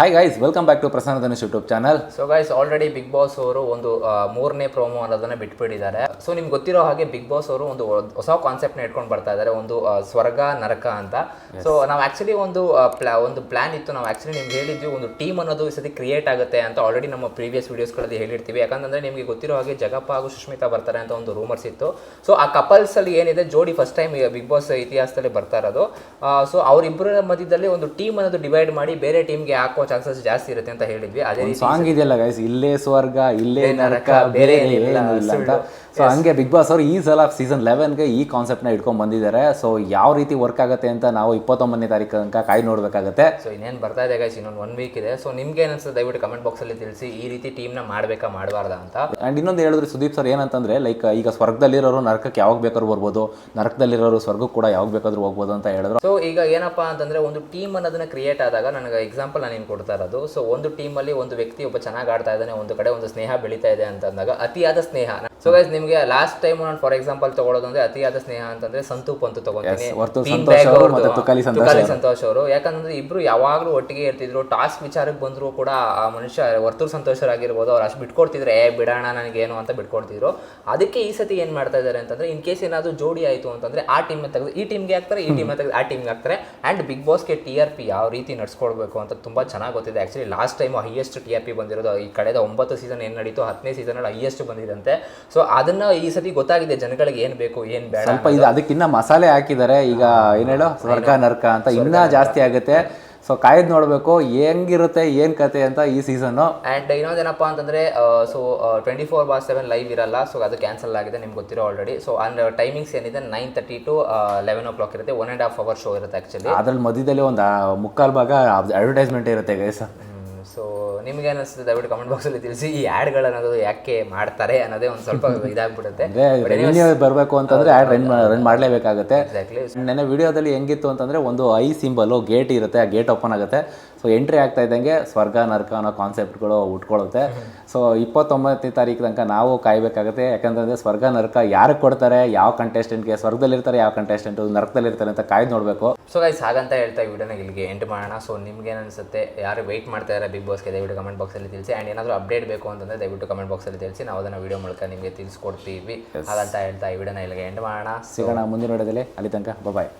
Hi guys welcome back to Prasanna Dhanush YouTube channel so guys already Bigg Boss ಅವರು ಒಂದು ಮೂರನೇ promo ಅನ್ನೋದನ್ನ ಬಿಟ್ಬಿಟ್ಟಿದ್ದಾರೆ. So ನಿಮ್ಗೆ ಗೊತ್ತಿರೋ ಹಾಗೆ ಬಿಗ್ ಬಾಸ್ ಅವರು ಒಂದು ಹೊಸ ಕಾನ್ಸೆಪ್ಟ್ನ ಇಟ್ಕೊಂಡು ಬರ್ತಾ ಇದ್ದಾರೆ. ಒಂದು ಸ್ವರ್ಗ ನರಕ ಅಂತ. ಸೊ ನಾವು ಆಕ್ಚುಲಿ ಒಂದು ಪ್ಲಾ ಒಂದು ಪ್ಲಾನ್ ಇತ್ತು. ನಾವು ಆಕ್ಚುಲಿ ನಿಮ್ಗೆ ಹೇಳಿದ್ವಿ ಒಂದು ಟೀಮ್ ಅನ್ನೋದು ಈ ಸತಿ ಕ್ರಿಯೇಟ್ ಆಗುತ್ತೆ ಅಂತ ಆಲ್ರೆಡಿ ನಮ್ಮ ಪ್ರೀವಿಯಸ್ ವಿಡಿಯೋಸ್ಗಳಲ್ಲಿ ಹೇಳಿರ್ತೀವಿ. ಯಾಕಂದ್ರೆ ನಿಮಗೆ ಗೊತ್ತಿರೋ ಹಾಗೆ ಜಗಪ್ಪ ಹಾಗೂ ಸುಷ್ಮಿತಾ ಬರ್ತಾರೆ ಅಂತ ಒಂದು ರೂಮರ್ಸ್ ಇತ್ತು. ಸೊ ಆ ಕಪಲ್ಸ್ ಅಲ್ಲಿ ಏನಿದೆ ಜೋಡಿ ಫಸ್ಟ್ ಟೈಮ್ ಬಿಗ್ ಬಾಸ್ ಇತಿಹಾಸದಲ್ಲಿ ಬರ್ತಾ ಇರೋದು. ಸೊ ಅವರಿಬ್ಬರ ಮಧ್ಯದಲ್ಲಿ ಒಂದು ಟೀಮ್ ಅನ್ನೋದು ಡಿವೈಡ್ ಮಾಡಿ ಬೇರೆ ಟೀಮ್ಗೆ ಹಾಕೋ ಚಾನ್ಸಸ್ ಜಾಸ್ತಿ ಇರುತ್ತೆ ಅಂತ ಹೇಳಿದ್ವಿ. ಅದೇ ಸಾಂಗ್ ಇದೆಯಲ್ಲ ಗೈಸ್ ಇಲ್ಲೇ ಸ್ವರ್ಗ ಇಲ್ಲೇ ನರಕ ಬೇರೆ ಇಲ್ಲ ಅಂತ. ಸೊ ಹಂಗೆ ಬಿಗ್ ಬಾಸ್ ಅವರು ಈ ಸಲ ಸೀಸನ್ ಲೆವೆನ್ಗೆ ಈ ಕಾನ್ಸೆಪ್ಟ್ನ ಇಟ್ಕೊಂಡ್ ಬಂದಿದ್ದಾರೆ. ಸೊ ಯಾವ ರೀತಿ ವರ್ಕ್ ಆಗುತ್ತೆ ಅಂತ ನಾವು ಇಪ್ಪತ್ತೊಂಬತ್ತನೇ ತಾರೀಕು ತನಕ ಕಾಯಿ ನೋಡಬೇಕಾಗುತ್ತೆ. ಸೊ ಇನ್ನೇನು ಬರ್ತಾ ಇದೆ ಗೈಸ್ ಇನ್ನೊಂದು ಒನ್ ವೀಕ್ ಇದೆ. ಸೊ ನಿಮ್ಗೆ ಏನಿಸುತ್ತೆ ದಯವಿಟ್ಟು ಕಮೆಂಟ್ ಬಾಕ್ಸಲ್ಲಿ ತಿಳಿಸಿ ಈ ರೀತಿ ಟೀಮ್ನ ಮಾಡಬೇಕಾ ಮಾಡಬಾರ್ದಾ ಅಂತ. ಅಂಡ್ ಇನ್ನೊಂದು ಹೇಳಿದ್ರೆ ಸುದೀಪ್ ಸರ್ ಏನಂತಂದ್ರೆ ಲೈಕ್ ಈಗ ಸ್ವರ್ಗದಲ್ಲಿರೋರು ನರಕಕ್ಕೆ ಯಾವಾಗ ಬೇಕಾದ್ರೂ ಬರ್ಬೋದು ನರಕದಲ್ಲಿರೋರು ಸ್ವರ್ಗಕ್ಕೆ ಕೂಡ ಯಾವಾಗ ಬೇಕಾದ್ರೂ ಹೋಗ್ಬೋದು ಅಂತ ಹೇಳಿದ್ರು. ಸೊ ಈಗ ಏನಪ್ಪಾ ಅಂತಂದ್ರೆ ಒಂದು ಟೀಮ್ ಅನ್ನೋದನ್ನ ಕ್ರಿಯೇಟ್ ಆದಾಗ ನನಗೆ ಎಕ್ಸಾಂಪಲ್ ನಾನು ನಿಮ್ಗೆ ಕೊಡ್ತಾ ಇರೋದು. ಸೊ ಒಂದು ಟೀಮಲ್ಲಿ ಒಂದು ವ್ಯಕ್ತಿ ಒಬ್ಬ ಚೆನ್ನಾಗಿ ಆಡ್ತಾ ಇದ್ದಾನೆ ಒಂದು ಕಡೆ ಒಂದು ಸ್ನೇಹ ಬೆಳೀತಾ ಇದೆ ಅಂತ ಅಂದಾಗ ಅತಿಯಾದ ಸ್ನೇಹ. ಸೊ ಗೈಸ್ ನಿಮಗೆ ಲಾಸ್ಟ್ ಟೈಮ್ ನಾನು ಫಾರ್ ಎಕ್ಸಾಂಪಲ್ ತಗೊಳ್ಳೋದಂದ್ರೆ ಅತಿಯಾದ ಸ್ನೇಹ ಅಂತಂದ್ರೆ ಸಂತೂಪ್ ಅಂತ ತಗೊಂತೀನಿ ತುಕಾಲಿ ಸಂತೋಷ್ ಅವರು. ಯಾಕಂದ್ರೆ ಇಬ್ರು ಯಾವಾಗಲೂ ಒಟ್ಟಿಗೆ ಇರ್ತಿದ್ರು ಟಾಸ್ಕ್ ವಿಚಾರಕ್ಕೆ ಬಂದ್ರು ಕೂಡ ಆ ಮನುಷ್ಯ ವರ್ತೂರ್ ಸಂತೋಷರಾಗಿರ್ಬೋದು ಅವ್ರು ಅಷ್ಟು ಬಿಟ್ಕೊಡ್ತಿದ್ರೆ ಏ ಬಿಡೋಣ ನನಗೇನು ಅಂತ ಬಿಟ್ಕೊಡ್ತಿದ್ರು. ಅದಕ್ಕೆ ಈ ಸತಿ ಏನ್ ಮಾಡ್ತಾ ಇದ್ದಾರೆ ಅಂತಂದ್ರೆ ಇನ್ ಕೇಸ್ ಏನಾದ್ರು ಜೋಡಿ ಆಯ್ತು ಅಂತಂದ್ರೆ ಆ ಟೀಮ್ ತೆಗೆದು ಈ ಟೀಮ್ಗೆ ಹಾಕ್ತಾರೆ ಈ ಟೀಮ್ ತೆಗೆದು ಆ ಟೀಮ್ಗೆ ಹಾಕ್ತಾರೆ. ಅಂಡ್ ಬಿಗ್ ಬಾಸ್ಗೆ ಟಿ ಆರ್ ಪಿ ಯಾವ ರೀತಿ ನಡ್ಸ್ಕೊಳ್ಬೇಕು ಅಂತ ತುಂಬಾ ಚೆನ್ನಾಗಿ ಗೊತ್ತಿದೆ. Actually last time highest T R P ಬಂದಿರೋದು ಈ ಕಳೆದ ಒಂಬತ್ತು ಸೀಸನ್ ಏನು ನಡೀತು ಹತ್ತನೇ ಸೀಸನ್ ಅಲ್ಲಿ ಹೈಯೆಸ್ಟ್ ಬಂದಿದಂತೆ. ಸೊ ಅದನ್ನ ಈ ಸತಿ ಗೊತ್ತಾಗಿದೆ ಜನಗಳಿಗೆ ಏನು ಬೇಕು ಏನು ಬೇಡ ಸ್ವಲ್ಪ ಇದು ಅದಕ್ಕಿನ್ನ ಮಸಾಲೆ ಹಾಕಿದ್ದಾರೆ. ಈಗ ಏನು ಹೇಳೋ? ಸ್ವರ್ಗ ನರ್ಕ ಅಂತ ಇನ್ನ ಜಾಸ್ತಿ ಆಗುತ್ತೆ. ಸೊ ಕಾಯ್ದು ನೋಡಬೇಕು ಹೆಂಗಿರುತ್ತೆ ಏನು ಕತೆ ಅಂತ ಈ ಸೀಸನ್ನು ಆ್ಯಂಡ್ ಇನ್ನೊಂದೇನಪ್ಪ ಅಂತಂದರೆ so twenty four bar seven live ಇರಲ್ಲ ಸೊ ಅದು ಕ್ಯಾನ್ಸಲ್ ಆಗಿದೆ ನಿಮ್ಗೆ ಗೊತ್ತಿರೋ ಆಲ್ರೆಡಿ ಸೊ ಅಂಡ್ ಟೈಮಿಂಗ್ಸ್ ಏನಿದೆ nine thirty to eleven o'clock ಇರುತ್ತೆ one and half hour show ಇರುತ್ತೆ ಆ್ಯಕ್ಚುಲಿ ಅದ್ರಲ್ಲಿ ಮಧ್ಯದಲ್ಲಿ ಒಂದು ಮುಕ್ಕಾಲು ಭಾಗ ಅಡ್ವರ್ಟೈಸ್ಮೆಂಟ್ ಇರುತ್ತೆ ಗೈಸ್ ಸೊ ನಿಮ್ಗೆ ಅನಿಸ್ತದೆ ದಯವಿಟ್ಟು ಕಮೆಂಟ್ ಬಾಕ್ಸಲ್ಲಿ ತಿಳಿಸಿ ಈ ಆ್ಯಡ್ಗಳನ್ನೋದು ಯಾಕೆ ಮಾಡ್ತಾರೆ ಅನ್ನೋದೇ ಒಂದು ಸ್ವಲ್ಪ ಇದಾಗ್ಬಿಡುತ್ತೆ. ರೆವಿನ್ಯೂ ಬರಬೇಕು ಅಂತಂದ್ರೆ ಆ್ಯಡ್ ರನ್ ರನ್ ಮಾಡಲೇಬೇಕಾಗುತ್ತೆ. ಎಕ್ಸಾಕ್ಟ್ಲಿ ನೆನೆ ವಿಡಿಯೋದಲ್ಲಿ ಹೆಂಗಿತ್ತು ಅಂತಂದ್ರೆ ಒಂದು ಐ ಸಿಂಬಲು ಗೇಟ್ ಇರುತ್ತೆ ಆ ಗೇಟ್ ಓಪನ್ ಆಗುತ್ತೆ. ಸೊ ಎಂಟ್ರಿ ಆಗ್ತಾ ಇದ್ದಂಗೆ ಸ್ವರ್ಗ ನರ್ಕ ಅನ್ನೋ ಕಾನ್ಸೆಪ್ಟ್ಗಳು ಉಟ್ಕೊಳ್ಳುತ್ತೆ ಸೊ ಇಪ್ಪತ್ತೊಂಬತ್ತನೇ ತಾರೀಕು ತನಕ ನಾವು ಕಾಯಬೇಕಾಗುತ್ತೆ. ಯಾಕಂತಂದರೆ ಸ್ವರ್ಗ ನರ್ಕ ಯಾರಿಗೆ ಕೊಡ್ತಾರೆ ಯಾವ ಕಂಟೆಸ್ಟೆಂಟ್ಗೆ ಸ್ವರ್ಗದಲ್ಲಿರ್ತಾರೆ ಯಾವ ಕಂಟೆಸ್ಟೆಂಟ್ ನರ್ಕದಲ್ಲಿರ್ತಾರೆ ಅಂತ ಕಾಯ್ದು ನೋಡಬೇಕು. ಸೊ ಗೈಸ್ ಹಾಗಂತ ಹೇಳ್ತಾ ಈ ವಿಡಿಯೋನ ಇಲ್ಲಿಗೆ ಎಂಟು ಮಾಡೋಣ. ಸೊ ನಿಮ್ಗೆ ಏನು ಅನಿಸುತ್ತೆ ಯಾರು ವೆಯ್ಟ್ ಮಾಡ್ತಾ ಇದ್ದಾರೆ ಬಿಗ್ ಬಾಸ್ಗೆ ದಯವಿಟ್ಟು ಕಮೆಂಟ್ ಬಾಕ್ಸಲ್ಲಿ ತಿಳಿಸಿ. ಆ್ಯಂಡ್ ಏನಾದರೂ ಅಪ್ಡೇಟ್ ಬೇಕು ಅಂತಂದರೆ ದಯವಿಟ್ಟು ಕಮೆಂಟ್ ಬಾಕ್ಸಲ್ಲಿ ತಿಳಿಸಿ. ನಾವು ಅದನ್ನು ವಿಡಿಯೋ ಮೂಲಕ ನಿಮಗೆ ತಿಳಿಸ್ಕೊಡ್ತೀವಿ. ಹಾಗಂತ ಹೇಳ್ತಾ ಈ ವಿಡಿಯೋನ ಇಲ್ಲಿಗೆ ಎಂಡ್ ಮಾಡೋಣ. ಸಿಗೋಣ ಮುಂದಿನ ವಿಡಿಯೋದಲ್ಲಿ. ಅಲ್ಲಿ ತನಕ ಬಾಯ್